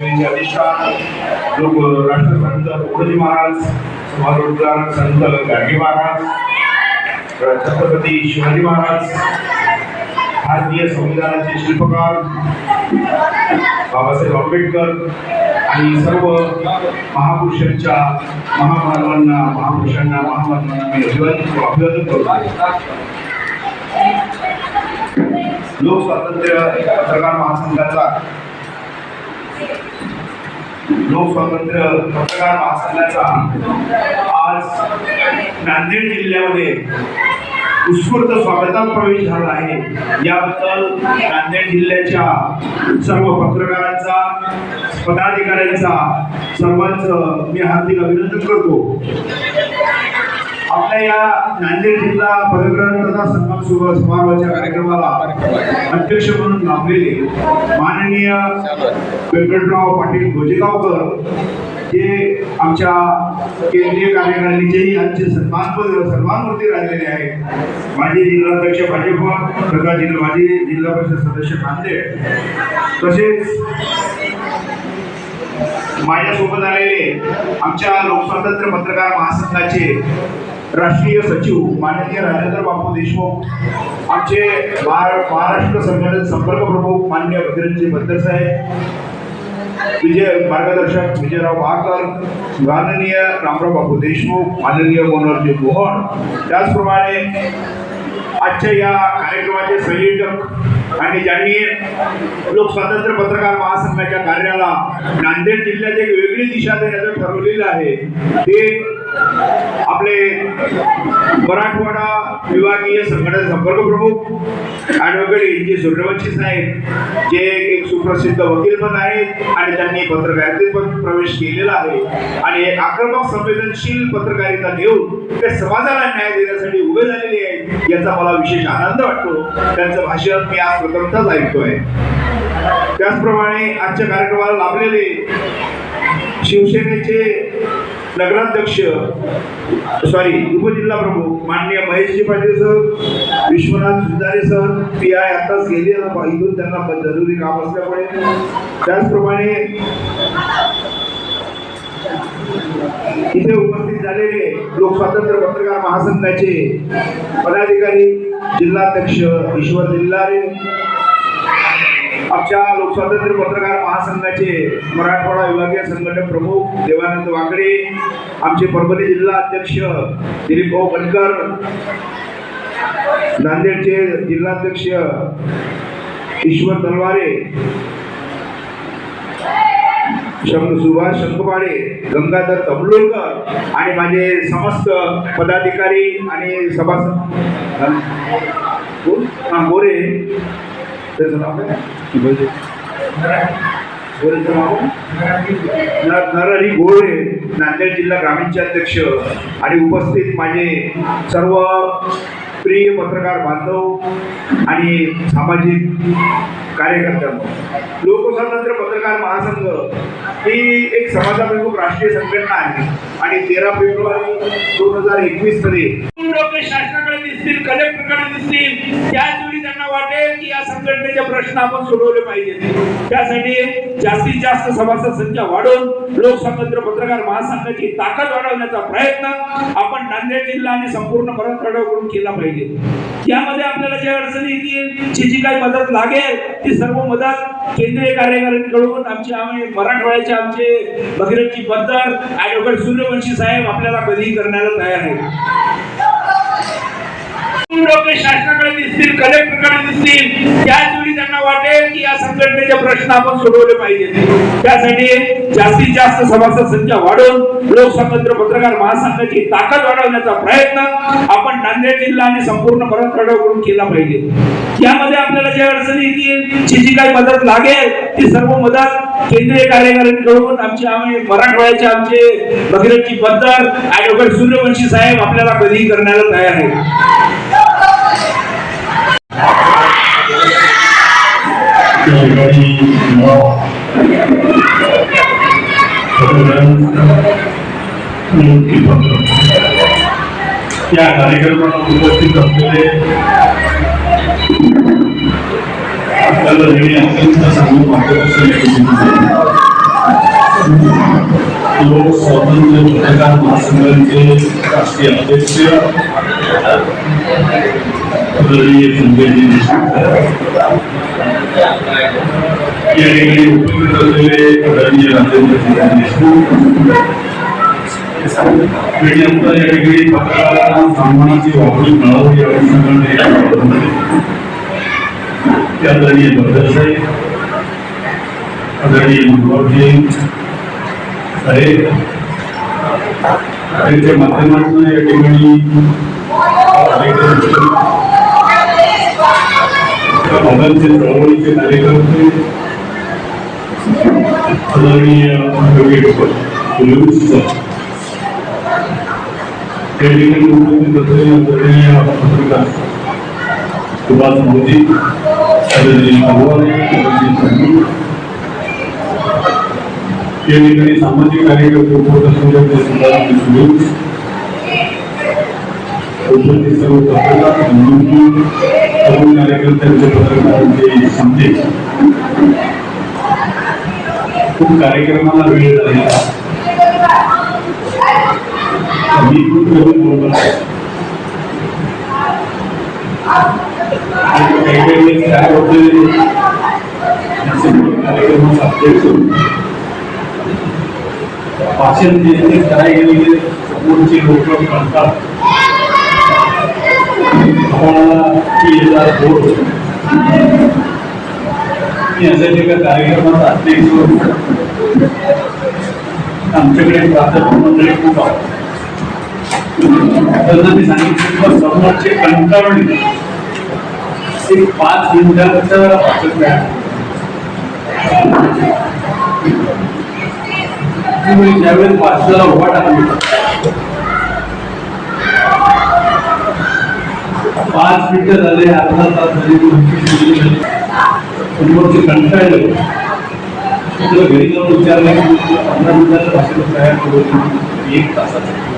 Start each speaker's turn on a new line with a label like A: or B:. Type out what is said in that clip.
A: अधिष्ठान लोक राष्ट्रसंत तुकडोजी महाराज समाजरोजगार संत गाडगे महाराज छत्रपती शिवाजी महाराज भारतीय संविधानाचे शिल्पकार बाबासाहेब आंबेडकर आणि सर्व महापुरुषांच्या महामानवांना महापुरुषांना महामानवांना मी अभिवादन अभिवादन करतो. लोक स्वातंत्र्य पत्रकार महासंघाचा लोकस्वातंत्र्य पत्रकार महासंघाचा आज नांदेड जिल्ह्यामध्ये उत्स्फूर्त स्वागतात प्रवेश झाला आहे. याबद्दल नांदेड जिल्ह्याच्या सर्व पत्रकारांचा पदाधिकाऱ्यांचा सर्वांचं मी हार्दिक अभिनंदन करतो. आपल्या या नांदेड जिल्हा पदग्रहण सन्मान सुरू समारोहाच्या कार्यक्रमाला अध्यक्ष म्हणून लाभलेले माननीय व्यंकटराव पाटील गोजेगावकर जे आमच्या केंद्रीय कार्यकारिणीचेही आजचे सन्मानपद सन्मानवरती राहिलेले आहेत. माजी जिल्हाध्यक्ष भाजप तथा जिल्हा माजी जिल्हा परिषद सदस्य नांदेड. तसेच माझ्यासोबत आलेले आमच्या लोकस्वातंत्र्य पत्रकार महासंघाचे राष्ट्रीय सचिव माननीय राजेंद्र बापू देशमुख आमचे महाराष्ट्र संघटन संपर्क प्रमुख माननीय भगीरथजी बद्दर साहेब विजय मार्गदर्शक विजयराव भाकर माननीय रामराव बापू देशमुख माननीय मनोहरजी मोहन त्याचप्रमाणे आजच्या या कार्यक्रमाचे संयोजक आणि ज्यांनी लोक स्वतंत्र पत्रकार महासंघाच्या कार्याला नांदेड जिल्ह्यात एक वेगळी दिशा देण्याचं ठरवलेलं आहे ते आपले मराठवाडा विभागीय संघटन संपर्क प्रमुख ॲडव्होकेट एन जे सूर्यवंशी साहेब जे एक सुप्रसिद्ध वकील पण आहेत आणि त्यांनी पत्रकारितेत पण प्रवेश केलेला आहे. आणि आक्रमक संवेदनशील पत्रकारिता घेऊन ते समाजाला न्याय देण्यासाठी उभे झालेले आहेत याचा मला विशेष आनंद वाटतो. त्यांचं भाषण मी आज प्रथमतःच ऐकतोय. त्याचप्रमाणे आजच्या कार्यक्रमाला लाभलेले शिवसेनेचे नगराध्यक्ष सॉरी उपजिल्हा प्रमुख माननीय Maheshji Patil sir Vishwanath Sundare sir P I आताच गेले इथून त्यांना जरुरी काम असल्यामुळे. त्याचप्रमाणे इथे उपस्थित झालेले लोक स्वातंत्र्य पत्रकार महासंघाचे पदाधिकारी जिल्हाध्यक्ष ईश्वर दिल्लारे आमच्या पत्रकार महासंघाचे मराठवाडा विभागीय संघटन प्रमुख देवानंद वाकडे आमचे परभणी जिल्हा अध्यक्ष दिलीप भाऊ बनकर नांदेडचे जिल्हाध्यक्ष ईश्वर तलवारे सुभाष शंखपाडे गंगाधर तबलोलकर आणि माझे समस्त पदाधिकारी आणि सभासद गोरे त्याचं नाव काय? नरहरी गोळे नांदेड जिल्हा ग्रामीणचे अध्यक्ष आणि उपस्थित माझे सर्व प्रिय पत्रकार बांधव आणि सामाजिक कार्यकर्त्या लोकस्वातंत्र्य पत्रकार महासंघ ही एक समाजाभिमुख राष्ट्रीय संघटना आहे आणि तेरा फेब्रुवारी दोन हजार एकवीसमध्ये लोक शासनाकडे दिसतील कलेक्टरकडे दिसतील त्याच वेळी त्यांना वाटेल की या संघटनेचे प्रश्न आपण सोडवले पाहिजे. त्यासाठी जास्तीत जास्त सभासद संख्या वाढवून लोकस्वातंत्र्य पत्रकार महासंघाची ताकद वाढवण्याचा प्रयत्न आपण नांदेड जिल्हा आणि संपूर्ण मराठवाड्याकडून केला पाहिजे. यामध्ये आपल्याला ज्या अडचणी येतील जी जी काही मदत लागेल ती सर्व मदत केंद्रीय कार्यकारिणीकडून आमचे आम्ही मराठवाड्याचे आमचे भगीरथजी बद्दल ॲडव्होकेट सूर्यवंशी साहेब आपल्याला कधीही करण्याला तयार आहेत. लोक शासनाकडे दिसतील कलेक्टरकडे दिसतील. त्याच वेळी त्यांना वाटेल की या संघटनेचे प्रश्न आपण सोडवले पाहिजेत त्यासाठी जास्तीत जास्त सभासद संख्या वाढवून लोकस्वातंत्र्य पत्रकार महासंघाची ताकद वाढवण्याचा प्रयत्न आपण नांदेड जिल्हा आणि संपूर्ण मराठवाड्याकडून केला पाहिजे. यामध्ये आपल्याला ज्या अडचणी येतील जी जी काही मदत लागेल ती सर्व मदत केंद्रीय कार्यकारिणीकडून आमचे आम्ही मराठवाड्याचे आमचे भगीरथजी पद्धत ऍडव्होकेट सूर्यवंशी साहेब आपल्याला कधीही करण्याला तयार आहे आहेत
B: त्या ठिकाणी नियुक्तीपत्र या कार्यक्रमाला उपस्थित असलेले आपल्याला नेहमी अत्यंत चांगलं मार्गदर्शन या ठिकाणी दिलं. लोक स्वातंत्र्य पत्रकार महासंघाचे राष्ट्रीय अध्यक्ष आदरणीय संजयजी देशमुख या ठिकाणी उपस्थित असलेले आदरणीय राजेंद्र देशमुख मीडियाचा या ठिकाणी पत्रकारांना सन्मानाची वागणूक मिळावी या अनुषंगाने या गावामध्ये ते आदरणीय भद्रसाहेब आदरणीय मनोहरजी साहेब त्यांच्या माध्यमातून या ठिकाणी भागांचे चळवळीचे कार्यकर्ते आदरणीय ठिकाणी उपस्थित असलेले आदरणीय पत्रकार सुभाष मोदी आदरणीय अगवाने या ठिकाणी सामाजिक कार्यकर्ते उपस्थित असलेले सुद्धा उपस्थित सर्व पत्रकार बंधूंनी कार्यक्रम त्यांचे पत्रकारांचे समजे खूप कार्यक्रमाला वेळ झालेला मी खूप करून बोलत काही काही वेळेस काय होते कार्यक्रम कार्यक्रमाचा करून भाषण जे काय गेले समोरचे लोक म्हणतात आपल्याला की येणार बोर मी एका कार्यक्रमात आमच्याकडे प्राध्यापक मंडळी खूप आहे त्यांना मी सांगितलं समोरचे कंटाळून एक पाच मिनिटाचं भाषण द्या ज्यावेळेस उभा टाकला पाच मिनिटं झाले अर्धा तास झाले पंचवीस मिनिटं तुला घरी जाऊन विचारलं की पंधरा मिनिटाचं भाषण तयार करून एक तासाचं.